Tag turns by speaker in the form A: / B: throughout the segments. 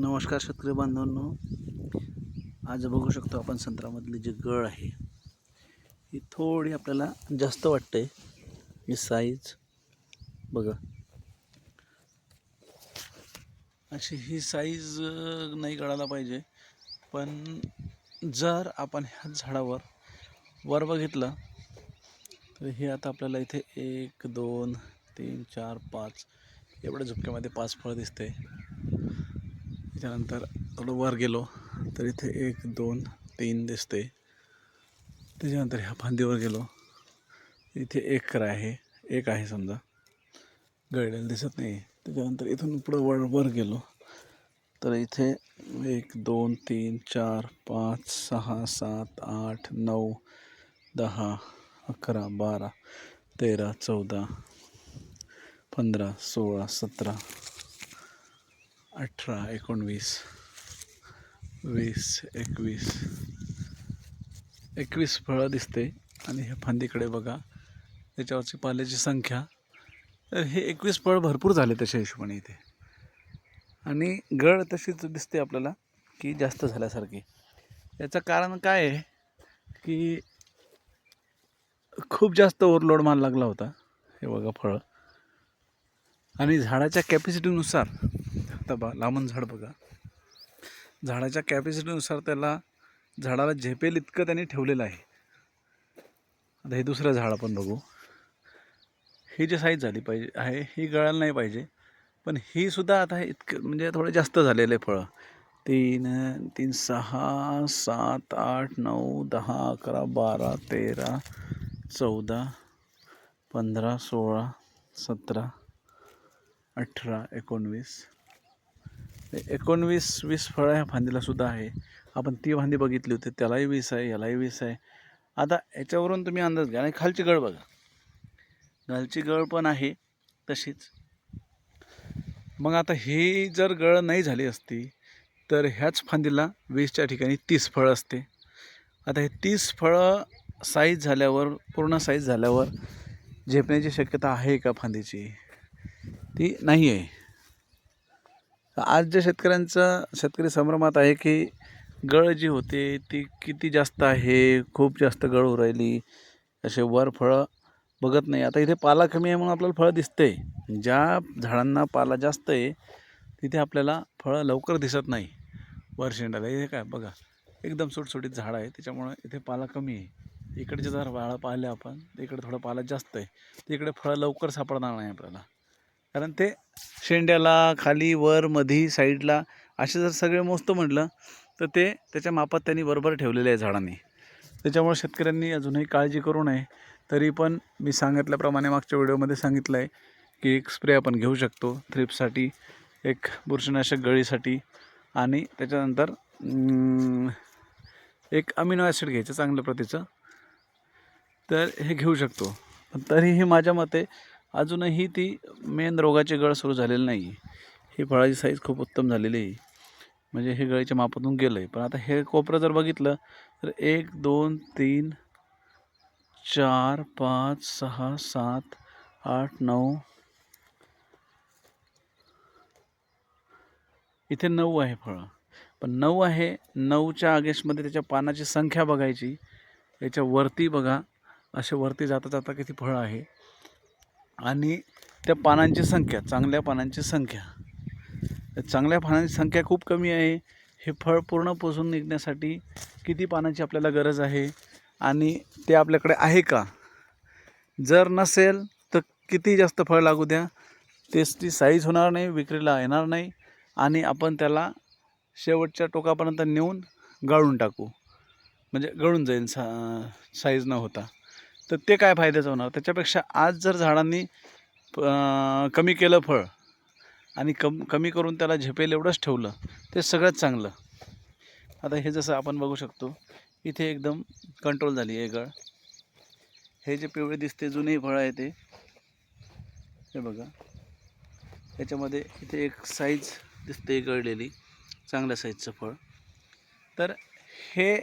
A: नमस्कार शेतकरी बांधवांनो. आज बघू शकतो आपण संत्र्यामधली जी गळ आहे ही थोडी आपल्याला जास्त वाटते ही साईज बघा. अशी ही साईज नाही कळायला पाहिजे. पण जर आपण ह्या झाडावर वर बघितलं तर हे आता आपल्याला इथे एक दोन तीन चार पाच एवढ्या झुपक्यामध्ये पाच फळं दिसते त्याच्यानंतर थोडं वर गेलो तर इथे एक दोन तीन दिसते त्याच्यानंतर ह्या फांदीवर गेलो. इथे एक कर आहे. एक आहे समजा. गळलेलं दिसत नाही त्याच्यानंतर इथून पुढं वर वर गेलो. तर इथे एक दोन तीन चार पाच सहा सात आठ नऊ दहा अकरा बारा तेरा चौदा पंधरा सोळा सतरा अठरा एकोणवीस वीस एकवीस. एकवीस फळं दिसते आणि ह्या फांदीकडे बघा. त्याच्यावरची पाल्याची संख्या. तर हे एकवीस फळ भरपूर झाले तशा हिशोबाने इथे. आणि गळ तशीच दिसते आपल्याला की जास्त झाल्यासारखी. याचं कारण काय आहे की खूप जास्त ओव्हरलोड माल लागला होता. हे बघा फळं. आणि झाडाच्या कॅपॅसिटीनुसार आता बा लांबून झाड बघा. झाडाच्या कॅपॅसिटीनुसार त्याला झाडाला झेपेल इतकं त्याने ठेवलेलं आहे. आता हे दुसरं झाड आपण बघू. ही जी साईज झाली पाहिजे आहे ही गळायला नाही पाहिजे. पण ही सुद्धा आता इतकं म्हणजे थोडं जास्त झालेलं आहे फळं. तीन तीन सहा सात आठ नऊ दहा अकरा बारा तेरा चौदा पंधरा सोळा सतरा अठरा एकोणवीस एकोणवीस वीस फळं ह्या फांदीला सुद्धा आहे. आपण ती फांदी बघितली होती त्यालाही वीस आहे यालाही वीस आहे. आता याच्यावरून तुम्ही अंदाज घ्या आणि खालची गळ बघा. खालची गळ पण आहे तशीच. मग आता ही जर गळ नाही झाली असती तर ह्याच फांदीला वीसच्या ठिकाणी तीस फळं असते. आता हे तीस फळं साईज झाल्यावर पूर्ण साईज झाल्यावर झेपण्याची शक्यता आहे का फांदीची? ती नाही आहे आज ज्या शेतकऱ्यांचं शेतकरी संभ्रमात आहे की गळ जी होते ती किती जास्त आहे खूप जास्त गळ होऊ राहिली असे वर फळं बघत नाही. आता इथे पाला कमी आहे म्हणून आपल्याला फळं दिसते ज्या झाडांना पाला जास्त आहे तिथे आपल्याला फळं लवकर दिसत नाही. वर शेंडाला. हे काय बघा एकदम सुटसुटीत झाड आहे. त्याच्यामुळं इथे पाला कमी आहे. इकडचे जर वाळं पाहिले आपण तर इकडे थोडं पाला जास्त आहे. तिकडे फळं लवकर सापडणार नाही आपल्याला. कारण ते शेंड्याला खाली वर मधी साईडला असे जर सगळे मोजतो म्हटलं तर ते त्याच्या मापात त्यांनी बरोबर ठेवलेले आहे झाडांनी. त्याच्यामुळे शेतकऱ्यांनी अजूनही काळजी करू नये. तरी पण मी सांगितल्याप्रमाणे मागच्या व्हिडिओमध्ये सांगितलं आहे की एक स्प्रे आपण घेऊ शकतो थ्रिपसाठी एक बुरशीनाशक गळीसाठी आणि त्याच्यानंतर एक अमिनो ॲसिड घ्यायचं चांगल्या प्रतीचं. तर हे घेऊ शकतो. पण तरीही माझ्या मते अजूनही ती मेन रोगाची गळ सुरू झालेली नाही ही फळाची साईज खूप उत्तम झालेली आहे. म्हणजे हे गळीच्या मापातून गेलं आहे पण आता हे कोपरं जर बघितलं तर एक दोन तीन चार पाच सहा सात आठ नऊ इथे नऊ आहे फळं. पण नऊ आहे नऊच्या आगेशमध्ये त्याच्या पानाची संख्या बघायची. याच्या वरती बघा असे वरती जाता जाता किती फळं आहे. आणि त्या पानांची संख्या चांगल्या पानांची संख्या. चांगल्या पानांची संख्या खूप कमी आहे. हे फळ पूर्ण पोसून निघण्यासाठी किती पानांची आपल्याला गरज आहे आणि ते आपल्याकडे आहे का? जर नसेल तर किती जास्त फळ लागू द्या. तेच ती साईज होणार नाही विक्रीला येणार नाही आणि आपण त्याला शेवटच्या टोकापर्यंत नेऊन गाळून टाकू. म्हणजे गळून जाईल सा साईज न होता. तर ते काय फायद्याचं होणार? त्याच्यापेक्षा आज जर झाडांनी कमी केलं फळ आणि कम कमी करून त्याला झेपेल एवढंच ठेवलं ते सगळ्यात चांगलं. आता हे जसं आपण बघू शकतो इथे एकदम कंट्रोल झाली आहे गळ. हे जे पिवळे दिसते जुने फळं आहे ते. हे बघा. याच्यामध्ये इथे एक साईज दिसते गळलेली चांगल्या साईजचं फळ. तर हे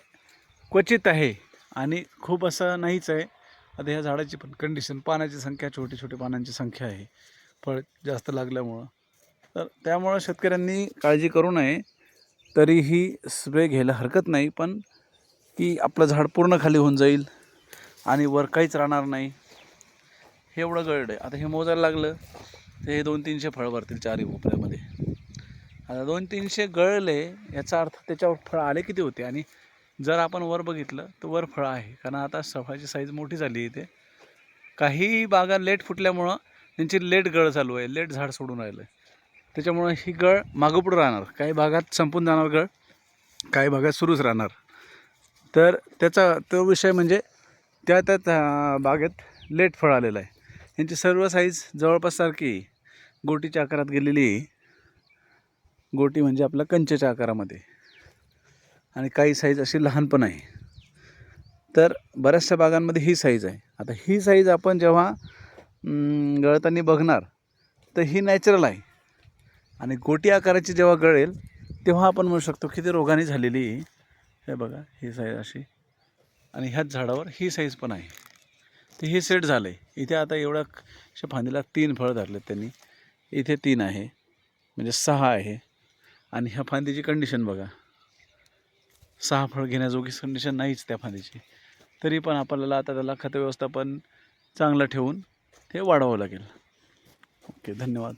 A: क्वचित आहे आणि खूप असं नाहीच आहे. आता ह्या झाडाची पण कंडिशन पानाची संख्या छोटी छोटी पानांची संख्या आहे. फळ जास्त लागल्यामुळं. तर त्यामुळं शेतकऱ्यांनी काळजी करू नये. तरीही स्प्रे घ्यायला हरकत नाही पण की आपलं झाड पूर्ण खाली होऊन जाईल आणि वर काहीच राहणार नाही. हे एवढं गळड आहे. आता हे मोजायला लागलं तर हे दोन तीनशे फळ भरतील चारही भोपळ्यामध्ये. आता दोन तीनशे गळले याचा अर्थ त्याच्यावर फळं आले किती होते? आणि जर आपण वर बघितलं तर वर फळं आहे. कारण आता सफाची साईज मोठी झाली आहे इथे. काही बागा लेट फुटल्यामुळं त्यांची लेट गळ चालू आहे. लेट झाड सोडून राहिलं आहे. त्याच्यामुळं ही गळ मागं पुढं राहणार. काही भागात संपून जाणार गळ काही भागात सुरूच राहणार. तर त्याचा तो विषय म्हणजे त्या त्या बागेत लेट फळ आलेलं आहे. यांची सर्व साईज जवळपास सारखी गोटीच्या आकारात गेलेली गोटी म्हणजे आपल्या कंचेच्या आकारामध्ये. आणि काही साईज अशी लहान पण आहे. तर बऱ्याचशा बागांमध्ये ही साईज आहे. आता ही साईज आपण जेव्हा गळताना बघणार तर ही नॅचरल आहे. आणि गोटी आकाराची जेव्हा गळेल तेव्हा आपण म्हणू शकतो की ती रोगाने झालेली हे बघा ही साईज अशी. आणि ह्याच झाडावर ही साईज पण आहे. तर हे सेट झालं आहे इथे आता एवढ्या फांदीला तीन फळं धरलेत त्यांनी. इथे तीन आहे. म्हणजे सहा आहे. आणि ह्या फांदीची कंडिशन बघा. सहा फळ घेण्याजोगी कंडिशन नाहीच त्या फांदीची. तरी पण आपल्याला आता त्याला खत व्यवस्थापन चांगलं ठेवून ते वाढवावं लागेल. ओके धन्यवाद.